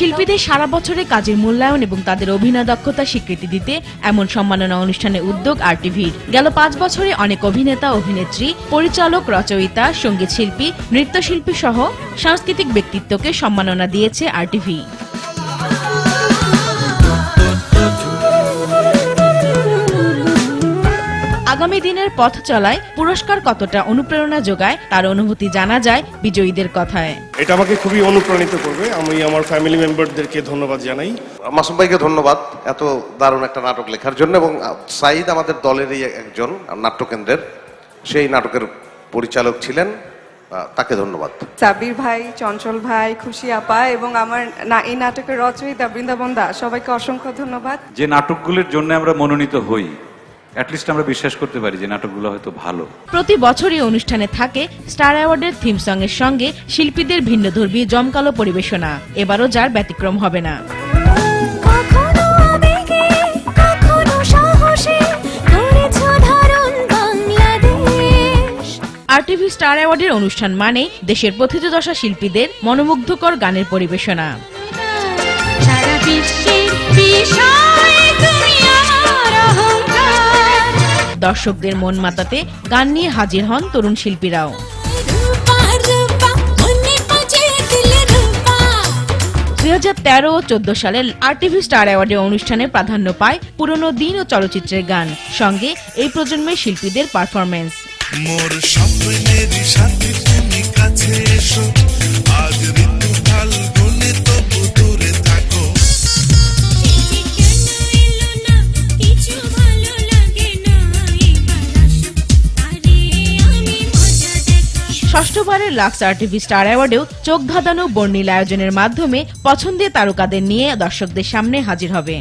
শিল্পীদের সারা বছরে কাজের মূল্যায়ন এবং তাদের অভিনয় দক্ষতা স্বীকৃতি দিতে এমন সম্মাননা অনুষ্ঠানের উদ্যোগ আর টিভির গেল পাঁচ বছরে অনেক অভিনেতা, অভিনেত্রী, পরিচালক, রচয়িতা, সংগীত শিল্পী, নৃত্যশিল্পী সহ সাংস্কৃতিক ব্যক্তিত্বকে সম্মাননা দিয়েছে আরটিভি। আগামী দিনের পথ চলায় পুরস্কার কতটা অনুপ্রেরণা যোগায় তার অনুভূতি জানা যায় বিজয়ীদের কথায়। এটা আমাকে খুবই অনুপ্রাণিত করবে। আমি আমার ফ্যামিলি মেম্বারদেরকে ধন্যবাদ জানাই। মাসুম ভাইকে ধন্যবাদ এত দারুণ একটা নাটক লেখার জন্য এবং সাইদ আমাদের দলেরই একজন নাট্যকেন্দ্রের। সেই নাটকের পরিচালক ছিলেন তাকে ধন্যবাদ। সাবির ভাই চঞ্চল ভাই খুশি আপা এবং আমার না এই নাটকের রচয়িতা বৃন্দাবন দাস সবাইকে অসংখ্য ধন্যবাদ। যে নাটকগুলির জন্য আমরা মনোনীত হই অ্যাটলিস্ট আমরা বিশ্বাস করতে পারি যে নাটকগুলো হয়তো ভালো। প্রতি বছরই অনুষ্ঠানে থাকে স্টার অ্যাওয়ার্ডের থিম সং এর সঙ্গে শিল্পীদের ভিন্নধর্মী জমকালো পরিবেশনা। এবারও যার ব্যতিক্রম হবে না। কখনো আবেগে কখনো সাহসে করেছ ধারণ বাংলাদেশ। আরটিভি স্টার অ্যাওয়ার্ডের অনুষ্ঠান মানে দেশের প্রথিতদশা শিল্পীদের মনোমুগ্ধকর গানের পরিবেশনা। সারা বিশ্বের দর্শকদের মন মাতাতে গান নিয়ে হাজির হন তরুণ শিল্পীরাও। দুই হাজার তেরো ও চোদ্দ সালে আরটিভি স্টার অ্যাওয়ার্ডের অনুষ্ঠানে প্রাধান্য পায় পুরনো দিন ও চলচ্চিত্রের গান, সঙ্গে এই প্রজন্মের শিল্পীদের পারফরমেন্স মোর স্বপ্নের সাথী তুমি কাছে এসো, আজ ষষ্ঠবারের লাক্স আরটিভি স্টার অ্যাওয়ার্ডেও চোখ ধাঁধানো বর্ণিল আয়োজনের মাধ্যমে পছন্দের তারকাদের নিয়ে দর্শকদের সামনে হাজির হবে।